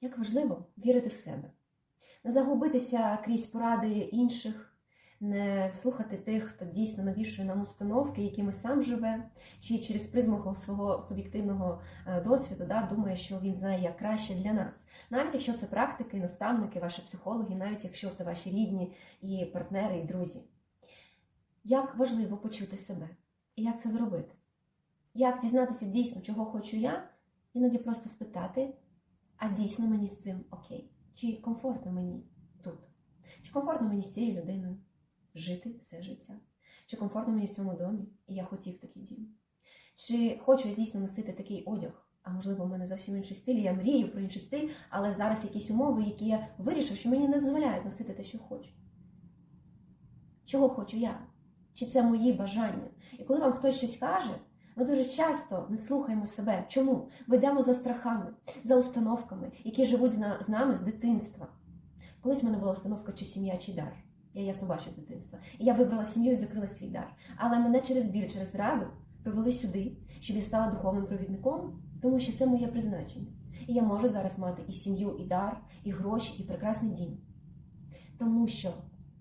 як важливо вірити в себе, не загубитися крізь поради інших, не слухати тих, хто дійсно навішує нам установки, якими сам живе, чи через призму свого суб'єктивного е, досвіду да, думає, що він знає як краще для нас. Навіть якщо це практики, наставники, ваші психологи, навіть якщо це ваші рідні і партнери, і друзі. Як важливо почути себе і як це зробити? Як дізнатися дійсно, чого хочу я, іноді просто спитати, а дійсно мені з цим окей? Чи комфортно мені тут? Чи комфортно мені з цією людиною жити все життя? Чи комфортно мені в цьому домі, і я хотів такий дім? Чи хочу я дійсно носити такий одяг? А можливо, в мене зовсім інший стиль, я мрію про інший стиль, але зараз якісь умови, які я вирішив, що мені не дозволяють носити те, що хочу. Чого хочу я? Чи це мої бажання? І коли вам хтось щось каже, ми дуже часто не слухаємо себе. Чому? Бо йдемо за страхами, за установками, які живуть з нами з дитинства. Колись в мене була установка, чи сім'я, чи дар. Я ясно бачу з дитинства. І я вибрала сім'ю і закрила свій дар. Але мене через біль, через зраду привели сюди, щоб я стала духовним провідником, тому що це моє призначення. І я можу зараз мати і сім'ю, і дар, і гроші, і прекрасний дім. Тому що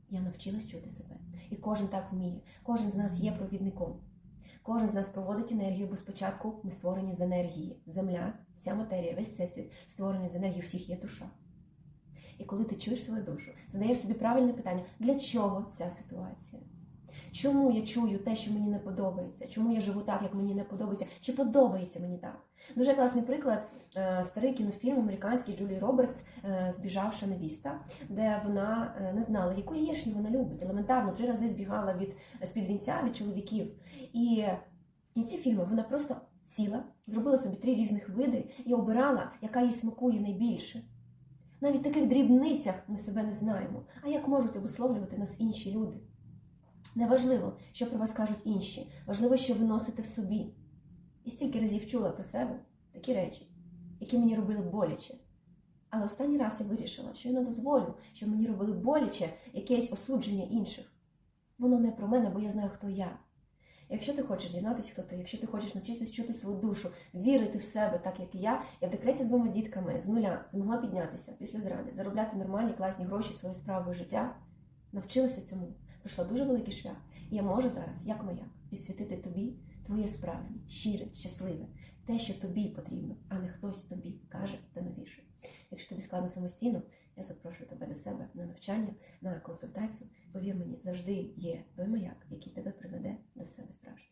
я навчилась чути себе. І кожен так вміє. Кожен з нас є провідником. Кожен з нас проводить енергію, бо спочатку ми створені з енергії. Земля, вся матерія, весь всесвіт створений з енергії, всіх є душа. І коли ти чуєш свою душу, задаєш собі правильне питання, для чого ця ситуація? Чому я чую те, що мені не подобається? Чому я живу так, як мені не подобається? Чи подобається мені так? Дуже класний приклад е, старий кінофільм американський Джулії Робертс е, Збіжавша невіста, де вона е, не знала, яку яєчню вона любить. Елементарно три рази збігала від з-під вінця від чоловіків. І в кінці фільму вона просто сіла, зробила собі три різних види і обирала, яка їй смакує найбільше. Навіть в таких дрібницях ми себе не знаємо. А як можуть обусловлювати нас інші люди? Неважливо, що про вас кажуть інші, важливо, що ви носите в собі. І стільки разів чула про себе такі речі, які мені робили боляче. Але останній раз я вирішила, що я не дозволю, щоб мені робили боляче якесь осудження інших. Воно не про мене, бо я знаю, хто я. Якщо ти хочеш дізнатися, хто ти, якщо ти хочеш навчитися чути свою душу, вірити в себе, так як і я, я в декреті з двома дітками з нуля змогла піднятися після зради, заробляти нормальні класні гроші своєю справою життя, навчилася цьому, пройшла дуже великий шлях. І я можу зараз, як маяк, підсвітити тобі твоє справжнє, щире, щасливе, те, що тобі потрібно, а не хтось тобі каже та навішує. Якщо тобі складно самостійно, я запрошую тебе до себе на навчання, на консультацію. Повір мені, завжди є той маяк, який тебе приведе до себе справжнього.